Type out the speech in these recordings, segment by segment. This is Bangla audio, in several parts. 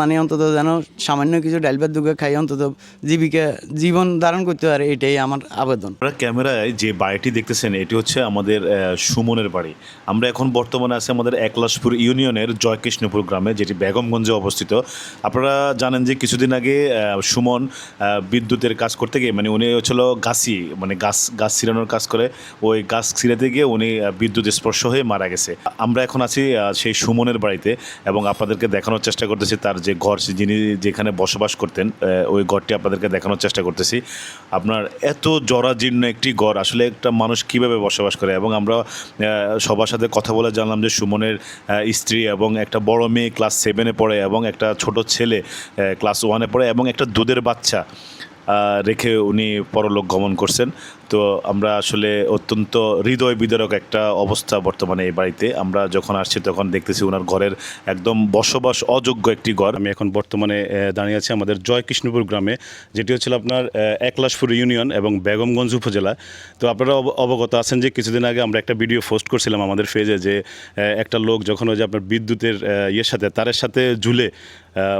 মানে অন্তত যেন সামান্য কিছু ডাল ভাত দুগে খাই, অন্তত জীবিকা, জীবন ধারণ করতে পারে, এটাই আমার আবেদন। ক্যামেরায় যে বাড়িটি দেখতেছেন, এটি হচ্ছে আমাদের সুমনের বাড়ি। আমরা এখন বর্তমানে আছি আমাদের একলাশপুর ইউনিয়নের জয়কৃষ্ণপুর গ্রামে, যেটি বেগমগঞ্জে অবস্থিত। আপনারা জানেন যে কিছুদিন আগে সুমন বিদ্যুতের কাজ করতে গিয়ে মানে উনি হচ্ছিল গাছি মানে গাছ গাছ ছিঁড়ানোর কাজ করে। ওই গাছ ছিঁড়াতে গিয়ে উনি বিদ্যুৎ স্পর্শ হয়ে মারা গেছে। আমরা এখন আছি সেই সুমনের বাড়িতে এবং আপনাদেরকে দেখানোর চেষ্টা করতেছি তার যে ঘর যিনি যেখানে বসবাস করতেন ওই ঘরটি আপনাদেরকে দেখানোর চেষ্টা করতেছি। আপনার এত জরাজীর্ণ একটি ঘর, আসলে একটা মানুষ কীভাবে বসবাস করে? এবং আমরা সবার সাথে কথা বলে জানলাম যে সুমনের স্ত্রী এবং একটা বড় মেয়ে ক্লাস সেভেনে পড়ে এবং একটা ছোট ছেলে ক্লাস ওয়ানে পড়ে এবং একটা দুধের বাচ্চা রেখে উনি পরলোক গমন করছেন। তো আমরা আসলে অত্যন্ত হৃদয় বিদারক একটা অবস্থা বর্তমানে এই বাড়িতে। আমরা যখন আসছি তখন দেখতেছি ওনার ঘরের একদম বসবাস অযোগ্য একটি ঘর। আমি এখন বর্তমানে দাঁড়িয়ে আছি আমাদের জয়কৃষ্ণপুর গ্রামে, যেটি হচ্ছিল আপনার একলাশপুর ইউনিয়ন এবং বেগমগঞ্জ উপজেলা। তো আপনারা অব- অবগত আছেন যে কিছুদিন আগে আমরা একটা ভিডিও পোস্ট করছিলাম আমাদের ফেজে যে একটা লোক যখন ওই যে আপনার বিদ্যুতের ইয়ের সাথে, তারের সাথে ঝুলে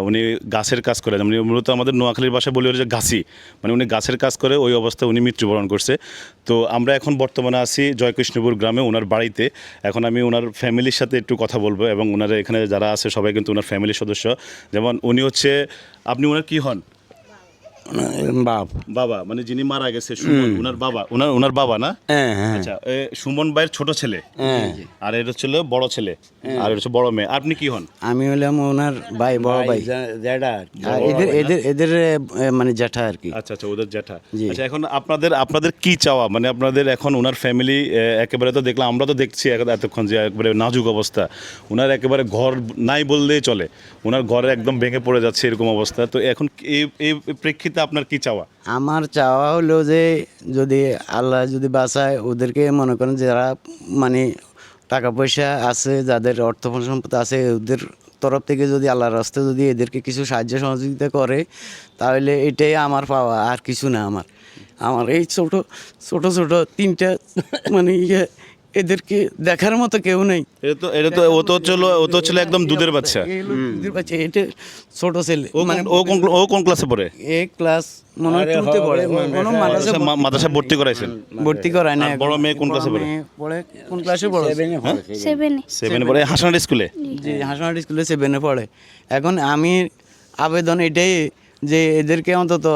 উনি গাছের কাজ করে মানে মূলত আমাদের নোয়াখালীর বাসায় বলি যে গাছি মানে উনি গাছের কাজ করে ওই অবস্থায় উনি মৃত্যুবরণ করছে। তো আমরা এখন বর্তমানে আছি জয়কৃষ্ণপুর গ্রামে ওনার বাড়িতে। এখন আমি ওনার ফ্যামিলির সাথে একটু কথা বলব এবং ওনার এখানে যারা আছে সবাই কিন্তু ওনার ফ্যামিলির সদস্য। যেমন উনি হচ্ছে, আপনি ওনার কি হন? বাপ। বাবা মানে যিনি মারা গেছে সুমন ওনার বাবা ওনার ওনার বাবা না? হ্যাঁ হ্যাঁ। আচ্ছা সুমন ভাইয়ের ছোট ছেলে। হ্যাঁ। আর এটা ছিল বড় ছেলে আর এটা বড় মেয়ে। আপনি কি হন? আমি হলাম ওনার ভাই বড় ভাই আর এদের এদের এদের মানে জ্যাঠা আর কি। আচ্ছা আচ্ছা ওদের জ্যাঠা। আচ্ছা এখন আপনাদের আপনাদের কি চাওয়া? মানে আপনাদের এখন ওনার ফ্যামিলি একেবারে তো দেখলাম আমরা তো দেখছি এতক্ষণ যে একেবারে নাজুক অবস্থা। ওনার একেবারে ঘর নাই বললেই চলে। ওনার ঘরে একদম ভেঙে পড়ে যাচ্ছে এরকম অবস্থা। তো এখন এই এই প্রেক্ষিতে আপনার কি চাওয়া? আমার চাওয়া হলো যে যদি আল্লাহ যদি বাঁচায়, ওদেরকে মনে করেন যারা মানে টাকা পয়সা আছে, যাদের অর্থ সম্পদ আছে, ওদের তরফ থেকে যদি আল্লাহর রাস্তায় যদি এদেরকে কিছু সাহায্য সহযোগিতা করে, তাহলে এটাই আমার পাওয়া, আর কিছু না আমার। আমার এই ছোট ছোট ছোট তিনটা মানে ইয়ে এদেরকে দেখার মতো কেউ নেই। এটা তো এটা তো ও তো হচ্ছিল ও তো হচ্ছিল একদম দুধের বাচ্চা। দুধের বাচ্চা এটা ছোট ছেলে। ও মানে কোন- ও কোন ও কোন ক্লাসে পড়ে? এ ক্লাস মনে হয় টুতে পড়ে। কোনো মাদ্রাসা মাদ্রাসা ভর্তি করাইছেন। ভর্তি করায় না বড় মেয়ে কোন ক্লাসে পড়ে? পড়ে কোন ক্লাসে পড়ে? সেভেনে সেভেনে পড়ে। হাসনাট স্কুলে? জি হাসনাবাড়ি স্কুলে সেভেনে পড়ে। এখন আমি আবেদন এটাই যে এদেরকে অন্তত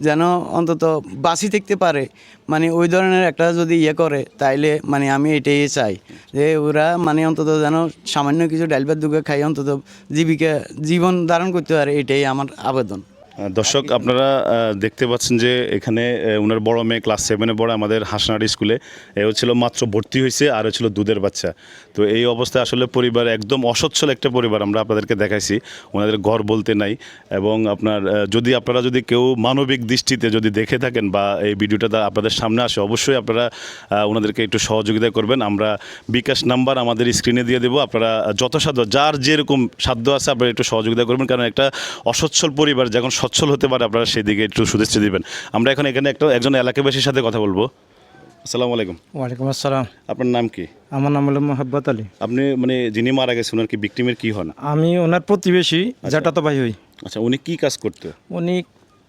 যেন অন্তত বাসি থাকতে পারে। মানে ওই ধরনের একটা যদি ইয়ে করে, তাইলে মানে আমি এটাই চাই যে ওরা মানে অন্তত যেন সামান্য কিছু ডাল ভাত দুগে খাই অন্তত জীবিকা, জীবন ধারণ করতে পারে, এটাই আমার আবেদন। দর্শক, আপনারা দেখতে পাচ্ছেন যে এখানে ওনার বড় মেয়ে ক্লাস সেভেনে পড়ে আমাদের হাসনাড়ি স্কুলে এ। ছিল মাত্র ভর্তি হয়েছে, আর ছিল দুধের বাচ্চা। তো এই অবস্থায় আসলে পরিবার একদম অসচ্ছল একটা পরিবার আমরা আপনাদেরকে দেখাইছি। ওনাদের ঘর বলতে নাই। এবং আপনার যদি আপনারা যদি কেউ মানবিক দৃষ্টিতে যদি দেখে থাকেন বা এই ভিডিওটা আপনাদের সামনে আসে, অবশ্যই আপনারা ওনাদেরকে একটু সহযোগিতা করবেন। আমরা বিকাশ নাম্বার আমাদের স্ক্রিনে দিয়ে দেবো। আপনারা যথাসাধ্য, যার যেরকম সাধ্য আছে আপনারা একটু সহযোগিতা করবেন। কারণ একটা অসচ্ছল পরিবার যখন সচ্ছল হতে পারে আপনারা সেই দিকে একটু শুভেচ্ছা দিবেন। আমরা এখন এখানে একটা একজন এলাকাবাসীর সাথে কথা বলব। আসসালামু আলাইকুম। ওয়ালাইকুম আসসালাম। আপনার নাম কি? আমার নাম হলো মোহাব্বত আলী। আপনি মানে যিনি মারা গেছে ওনার কি ভিক্টিমের কি হন? আমি ওনার প্রতিবেশী জ্যাঠাতো ভাই হই। আচ্ছা উনি কি কাজ করতো? উনি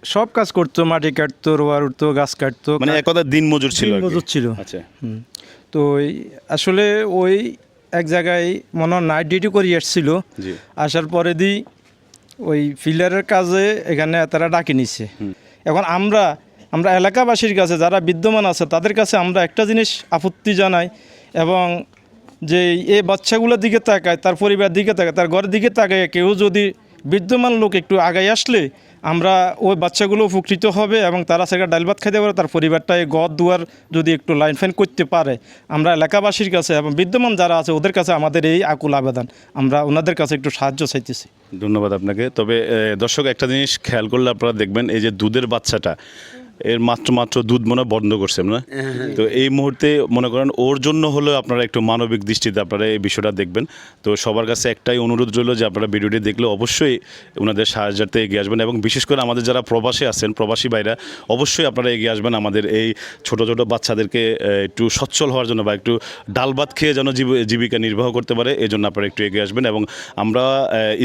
সব কাজ করতো মাটি কাটতো রোয়া উঠতো গাছ কাটতো মানে এক কথা দিন মজুর ছিল। মজুর ছিল। আচ্ছা। তো ওই আসলে ওই এক জায়গায় মনে হয় নাইট ডিউটি করে এসছিল জি। আসার পরে দি ওই ফিল্ডারের কাজে এখানে তারা ডাকে নিচ্ছে এখন আমরা আমরা এলাকাবাসীর কাছে যারা বিদ্যমান আছে, তাদের কাছে আমরা একটা জিনিস আপত্তি জানাই এবং যে এই বাচ্চাগুলোর দিকে তাকায়, তার পরিবার দিকে তাকায়, তার ঘরের দিকে তাকায়, কেউ যদি বিদ্যমান লোক একটু আগায় আসলে আমরা ওই বাচ্চাগুলো উপকৃত হবে এবং তারা সেটা ডাল ভাত খাইতে পারে, তার পরিবারটা এই গদ দুয়ার যদি একটু লাইন ফাইন করতে পারে। আমরা এলাকাবাসীর কাছে এবং বিদ্যমান যারা আছে, ওদের কাছে আমাদের এই আকুল আবেদন। আমরা ওনাদের কাছে একটু সাহায্য চাইতেছি। ধন্যবাদ আপনাকে। তবে দর্শক, একটা জিনিস খেয়াল করলে আপনারা দেখবেন, এই যে দুধের বাচ্চাটা এর মাত্র মাত্র দুধ মনে হয় বন্ধ করছেন না তো এই মুহূর্তে মনে করেন ওর জন্য হলেও আপনারা একটু মানবিক দৃষ্টিতে আপনারা এই বিষয়টা দেখবেন। তো সবার কাছে একটাই অনুরোধ রইল যে আপনারা ভিডিওটি দেখলে অবশ্যই ওনাদের সাহায্যার্থে এগিয়ে আসবেন এবং বিশেষ করে আমাদের যারা প্রবাসী আছেন প্রবাসী ভাইরা অবশ্যই আপনারা এগিয়ে আসবেন আমাদের এই ছোট ছোট বাচ্চাদেরকে একটু সচ্ছল হওয়ার জন্য বা একটু ডাল ভাত খেয়ে যেন জীব- জীবিকা নির্বাহ করতে পারে এই জন্য আপনারা একটু এগিয়ে আসবেন এবং আমরা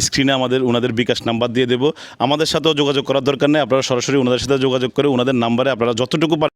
স্ক্রিনে আমাদের ওনাদের বিকাশ নাম্বার দিয়ে দেবো। আমাদের সাথেও যোগাযোগ করার দরকার নেই আপনারা সরাসরি ওনাদের সাথে যোগাযোগ করে ওনাদের নাম্বারে আপনারা যতটুকু